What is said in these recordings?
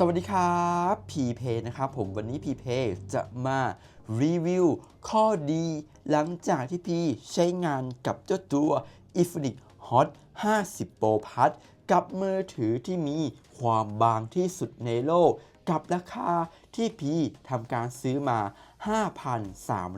สวัสดีครับพีเพนะครับผมวันนี้พีเพจะมารีวิวข้อดีหลังจากที่พี่ใช้งานกับเจ้าตัว i f n i x Hot 50 Pro Plus กับมือถือที่มีความบางที่สุดในโลก กับราคาที่พี่ทำการซื้อมา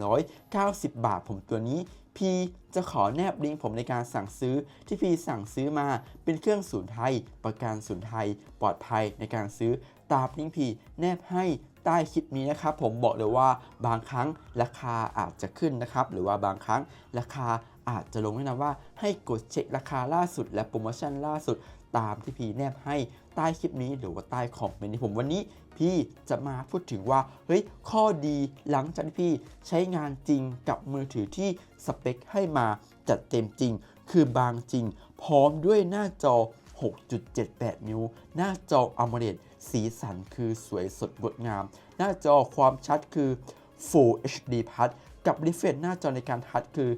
5,390 บาทผมตัวนี้ พีจะขอแนบลิงก์ผมในการสั่งซื้อที่พีสั่งซื้อมาเป็นเครื่องศูนย์ไทย ประกันศูนย์ไทย ปลอดภัยในการซื้อตามลิงก์พี่แนบให้ใต้คลิปนี้นะครับผมบอกเลยว่าบางครั้งราคาอาจจะขึ้นนะครับ หรือว่าบางครั้งราคาอาจจะลงแนะนำว่าให้กดเช็คราคาล่าสุดและโปรโมชั่นล่าสุดตามที่พีแนบให้ ใต้คลิปนี้หรือว่าใต้คอมเมนต์ที่ผมวันนี้พี่จะมาพูดถึงว่าเฮ้ยข้อดีหลังจากที่พี่ใช้งานจริงกับมือถือที่สเปคให้มาจัดเต็มจริง คือบางจริง พร้อมด้วยหน้าจอ 6.78 นิ้ว หน้าจอ AMOLED สีสันคือสวยสดงดงาม หน้าจอความชัดคือ Full HD Plus กับ refresh หน้าจอในการทัชคือ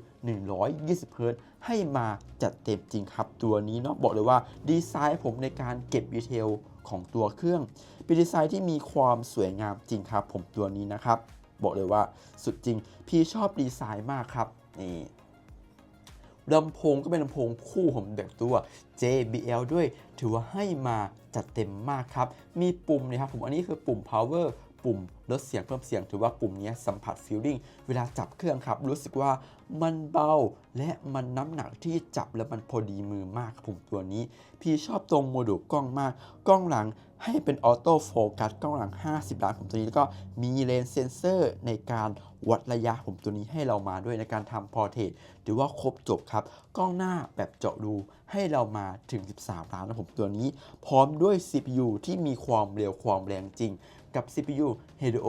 120 Hz ให้มาจัดเต็มจริงครับ ตัวนี้เนาะบอกเลยว่าดีไซน์ผมในการเก็บดีเทลของตัวเครื่อง เป็นดีไซน์ที่มีความสวยงามจริงครับ ผมตัวนี้นะครับ บอกเลยว่าสุดจริง พี่ชอบดีไซน์มากครับนี่ลำโพงก็เป็นลำโพงคู่ผมแบบตัว JBL ด้วย ถือว่าให้มาจัดเต็มมากครับ มีปุ่มนะครับผมอันนี้คือปุ่ม power ปุ่มลดเสียงเพิ่มเสียงถือว่าปุ่มนี้สัมผัสฟีลลิ่งเวลาจับเครื่องครับ รู้สึกว่ามันเบา และมันน้ำหนักที่จับแล้วมันพอดีมือมากครับผมตัวนี้ พี่ชอบตรงโมดูลกล้องมาก กล้องหลังให้เป็นออโต้โฟกัสกล้องหลัง 50 ล้านผมตัวนี้แล้วก็มีเลนส์เซนเซอร์ในการวัดระยะผมตัวนี้ให้เรามาด้วยในการทำพอร์เทรตถือว่าครบจบครับ กล้องหน้าแบบเจาะรูให้เรามาถึง 13 ล้านนะผมตัวนี้ พร้อมด้วย CPU ที่มีความเร็วความแรงจริง กับ CPU Helio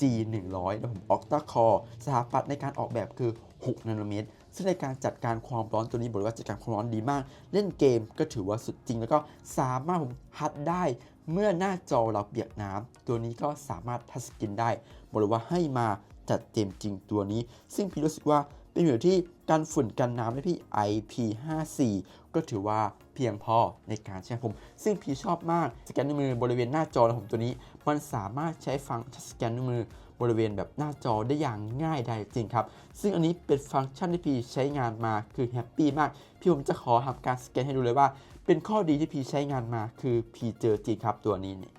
G100 นะผม Octa Core สถาปัตย์ในการออกแบบคือ 6 นาโนเมตร ซึ่งในการจัดการความร้อนตัวนี้บอกเลยว่าจัดการความร้อนดีมาก เล่นเกมก็ถือว่าสุดจริง แล้วก็สามารถผมฮัดได้เมื่อหน้าจอเราเปียกน้ำตัวนี้ก็สามารถทัชสกรีนได้บอกเลยว่าให้มาจัดเต็มจริงตัวนี้ ซึ่งพี่รู้สึกว่า เป็นเหมือนที่กันฝุ่นกันน้ำได้พี่ IP54 ก็ถือว่าเพียงพอในการใช้ผม ซึ่งพี่ชอบมากสแกนนิ้วมือบริเวณหน้าจอของผมตัวนี้ มันสามารถใช้ฟังสแกนนิ้วมือบริเวณแบบหน้าจอได้อย่างง่ายได้จริงครับ ซึ่งอันนี้เป็นฟังก์ชันที่พี่ใช้งานมาคือแฮปปี้มาก พี่ผมจะขอทำการสแกนให้ดูเลยว่า เป็นข้อดีที่พี่ใช้งานมาคือพี่เจอจริงครับตัวนี้นี่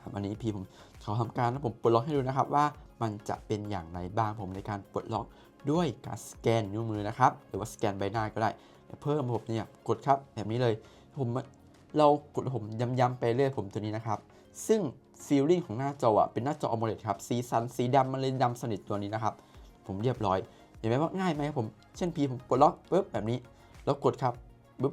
ครับอันนี้พี่ผมขอทำการแล้วผมปลดล็อกให้ดูนะครับว่า มันจะเป็นอย่างไรบ้างผมในการปลดล็อกด้วยการสแกนนิ้วมือนะครับ หรือว่าสแกนใบหน้าก็ได้ เพิ่มผมเนี่ยกดครับแบบนี้เลย ผมเรากดผมย้ำๆไปเรื่อยผมตัวนี้นะครับ ซึ่งฟีลลิ่งของหน้าจออะเป็นหน้าจอ AMOLED ครับ สีสันสีดำมันเลยดำสนิทตัวนี้นะครับ ผมเรียบร้อยเห็นไหมว่าง่ายไหมครับผม เช่นพีผมกดล็อกปุ๊บแบบนี้ แล้วกดครับปุ๊บ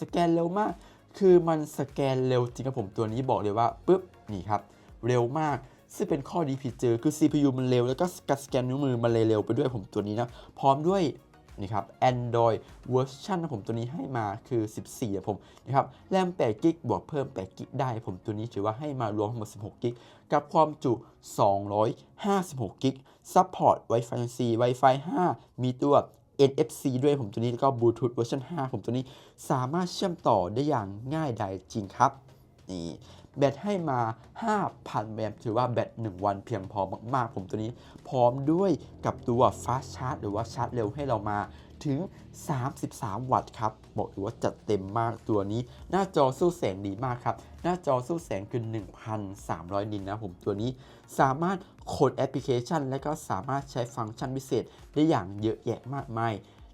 สแกนเร็วมาก คือมันสแกนเร็วจริงครับผมตัวนี้บอกเลยว่าปุ๊บนี่ครับ เร็วมาก ซึ่งเป็นข้อดีผิดเจอคือ CPU มันเร็ว แล้วก็การสแกนนิ้วมือมันเร็วไปด้วยผมตัวนี้นะ พร้อมด้วยนี่ครับ Android เวอร์ชันของผมตัวนี้ให้มาคือ 14อะผมนะครับแรม8กิกบวกเพิ่ม8กิกได้ผมตัวนี้ถือว่าให้มารวมทั้งหมด16กิกกับความจุ 256กิกซัพพอร์ต Wi-Fi 4 Wi-Fi 5 มีตัว NFC ด้วยผมตัวนี้แล้วก็ Bluetooth เวอร์ชัน5 ผมตัวนี้สามารถเชื่อมต่อได้อย่างง่ายดายจริงครับนี่ แบตให้มา 5,000แมปถือว่าแบต 1 วันเพียงพอมาก ๆ ผมตัวนี้ พร้อมด้วยกับตัว Fast Charge หรือว่าชาร์จเร็วให้เรามาถึง 33 วัตต์ครับ บอกเลยว่าจัดเต็มมากตัวนี้ หน้าจอสู้แสงดีมากครับ หน้าจอสู้แสงคือ 1,300 นิตนะผมตัวนี้ สามารถโคดแอปพลิเคชัน และก็สามารถใช้ฟังก์ชันพิเศษได้อย่างเยอะแยะมากมาย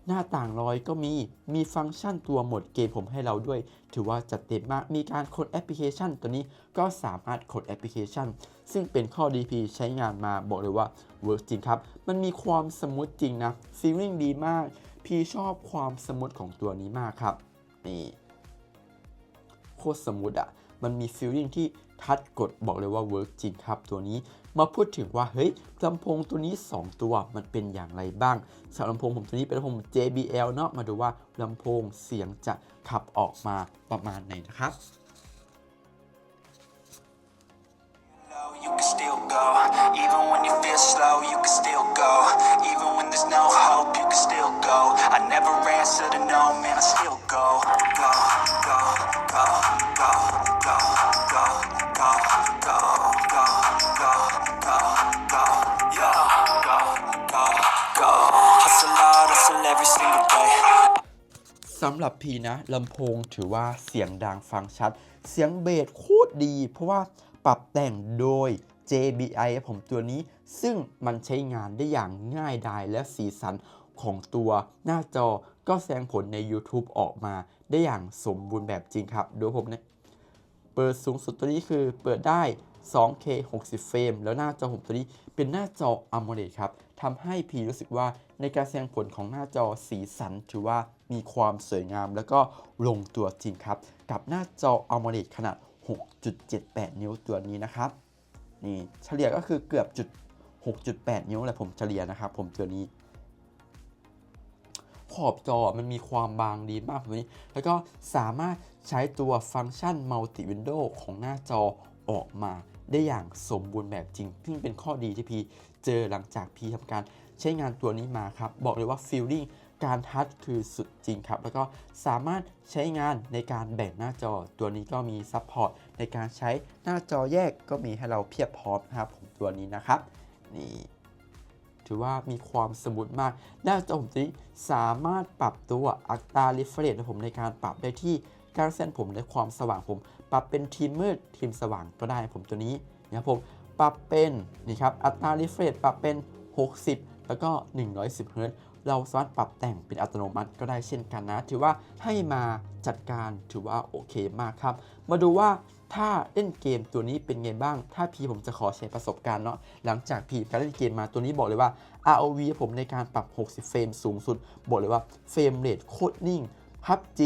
หน้าต่างรอยก็มี มีฟังก์ชันตัวโหมดเกมผมให้เราด้วย ถือว่าจัดเต็มมาก มีการโคดแอปพลิเคชันตัวนี้ก็สามารถโคดแอปพลิเคชัน ซึ่งเป็นข้อดีพีใช้งานมาบอกเลยว่าเวิร์กจริงครับ มันมีความสมูทจริงนะฟีลลิ่งดีมาก พี่ชอบความสมูทของตัวนี้มากครับ นี่ โคตรสมูทอะมันมีฟีลลิ่งที่ ทัดกดบอกเลยว่าเวิร์กจริงครับตัวนี้มาพูดถึงว่าเฮ้ยลำโพงตัวนี้ 2 ตัวมันเป็นอย่างไรบ้างสำหรับลำโพงผมตัวนี้เป็นลำโพง JBL เนาะมาดูว่าลำโพงเสียงจะขับออกมาประมาณไหนนะครับ Even when you feel slow, you can still go. Even when there's no hope, you can still go. I never answer to no, man, I still go. ำหรับพีนะลำโพงถือว่าเสียงดังฟังชัด เสียงเบสโคตรดี เพราะว่าปรับแต่งโดย JBI ผมตัวนี้ ซึ่งมันใช้งานได้อย่างง่ายดายและสีสันของตัวหน้าจอก็แสดงผลใน YouTube ออกมาได้อย่างสมบูรณ์แบบจริงครับดูผมเนี่ยเปิดสูงสุดตัวนี้คือเปิดได้ 2K 60 เฟรม แล้วหน้าจอผมตัวนี้เป็นหน้าจอ AMOLED ครับทำให้พีรู้สึกว่าในการแสดงผลของหน้าจอสีสันถือว่า มีความสวยงามแล้วก็ลงตัวจริงครับ กับหน้าจอ AMOLED ขนาด 6.78 นิ้วตัวนี้นะครับนี่เฉลี่ยก็คือเกือบจุด 6.8 นิ้วแหละผมเฉลี่ยนะครับ ผมตัวนี้ ขอบจอมันมีความบางดีมากแบบนี้ แล้วก็สามารถใช้ตัวฟังก์ชัน Multi Window ของหน้าจอออกมาได้อย่างสมบูรณ์แบบจริง ซึ่งเป็นข้อดีที่พีเจอหลังจากพีทำการใช้งานตัวนี้มาครับ บอกเลยว่า Feeling การทัชคือสุดจริงครับ แล้วก็สามารถใช้งานในการแบ่งหน้าจอ ตัวนี้ก็มีซัพพอร์ตในการใช้หน้าจอแยกก็มีให้เราเพียบพร้อมนะครับผมตัวนี้นะครับนี่ถือว่ามีความสมูทมาก หน้าจอผมนี้สามารถปรับตัวอัตรา refresh ของผมในการปรับได้ที่การเส้นผมและความสว่างผม ปรับเป็นทีมมืดทีมสว่างก็ได้ผมตัวนี้นะครับผมปรับเป็นนี่ครับอัตรา refresh ปรับเป็น 60 แล้วก็ 110 Hz เราสามารถปรับแต่งเป็นอัตโนมัติก็ได้เช่นกันนะ ถือว่าให้มาจัดการถือว่าโอเคมากครับ มาดูว่าถ้าเล่นเกมตัวนี้เป็นไงบ้าง ถ้าพีผมจะขอแชร์ประสบการณ์เนาะ หลังจากพีการเล่นเกมมาตัวนี้บอกเลยว่า ROV ผมในการปรับ 60 เฟรมสูงสุด บอกเลยว่าเฟรมเรทโคตรนิ่ง PUBG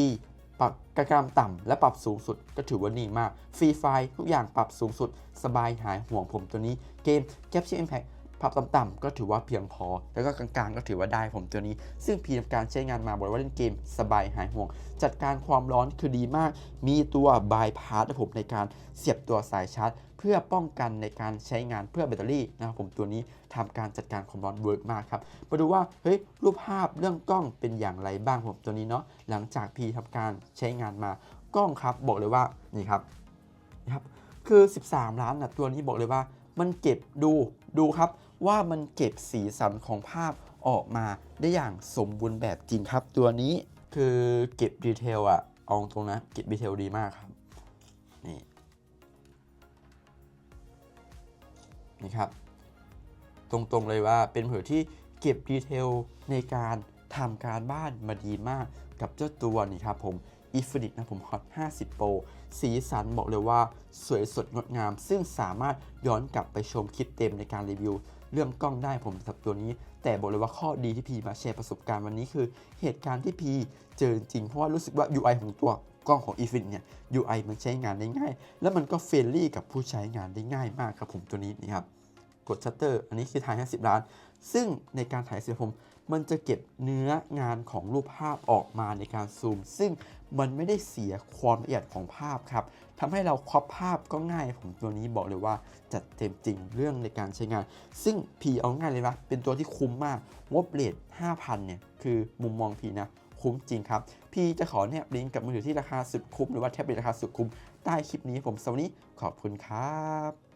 ปรับกระกรามต่ำและปรับสูงสุดก็ถือว่านิ่งมาก ฟรีไฟทุกอย่างปรับสูงสุด สบายหายห่วงผมตัวนี้ เกม Capture Impact ปรับต่ำๆก็ถือว่าเพียงพอ แล้วก็กลางๆ ก็ถือว่าได้ผมตัวนี้ ซึ่งพีทำการใช้งานมาบอกเลยว่าเล่นเกมสบายหายห่วง จัดการความร้อนคือดีมาก มีตัวบายพาสผมในการเสียบตัวสายชาร์จ เพื่อป้องกันในการใช้งานเพื่อแบตเตอรี่นะครับผมตัวนี้ทำการจัดการความร้อนเวิร์กมากครับ มาดูว่าเฮ้ยรูปภาพเรื่องกล้องเป็นอย่างไรบ้างผมตัวนี้เนาะหลังจากพีทำการใช้งานมากล้องครับบอกเลยว่านี่ครับนะครับคือ 13 ล้านนะตัวนี้บอกเลยว่ามันเก็บดูดูครับ ว่ามันเก็บสีสันของภาพออกมาได้อย่างสมบูรณ์แบบจริงครับตัวนี้คือเก็บดีเทลอะเอาตรงนะเก็บดีเทลดีมากครับนี่นี่ครับ ตรงๆเลยว่าเป็นมือถือที่เก็บดีเทลในการทำการบ้านมาดีมากกับเจ้าตัวนี่ครับผม i n f i n i t นะผม Hot 50 Pro สีสันบอกเลยว่าสวยสดงดงาม ซึ่งสามารถย้อนกลับไปชมคลิปเต็มในการรีวิว เรื่องกล้องได้ผมสับตัวนี้ แต่บอกเลยว่าข้อดีที่พีมาแชร์ประสบการณ์วันนี้คือ เหตุการณ์ที่พีเจอจริงเพราะว่ารู้สึกว่า UI ของตัวกล้องของ i n f i n เนี่ย UI มันใช้งานได้ง่าย แล้วมันก็เฟรนลี่กับผู้ใช้งานได้ง่ายมากครับผมตัวนี้นี่ครับกดชัตเตอร์อันนี้คือถ่าย 50 ล้าน ซึ่งในการถ่ายเสียผมมันจะเก็บเนื้องานของรูปภาพออกมาในการซูม ซึ่งมันไม่ได้เสียความละเอียดของภาพครับ ทำให้เราครอบภาพก็ง่าย ผมตัวนี้บอกเลยว่าจัดเต็มจริงเรื่องในการใช้งาน ซึ่งพีเอาง่ายเลยนะเป็นตัวที่คุ้มมากงบเลท5,000เนี่ยคือมุมมองพีนะคุ้มจริงครับ พี่จะขอแนบลิงก์กับมือถือที่ราคาสุดคุ้ม หรือว่าแท็บเล็ตราคาสุดคุ้มใต้คลิปนี้ผมสวันนี้ขอบคุณครับ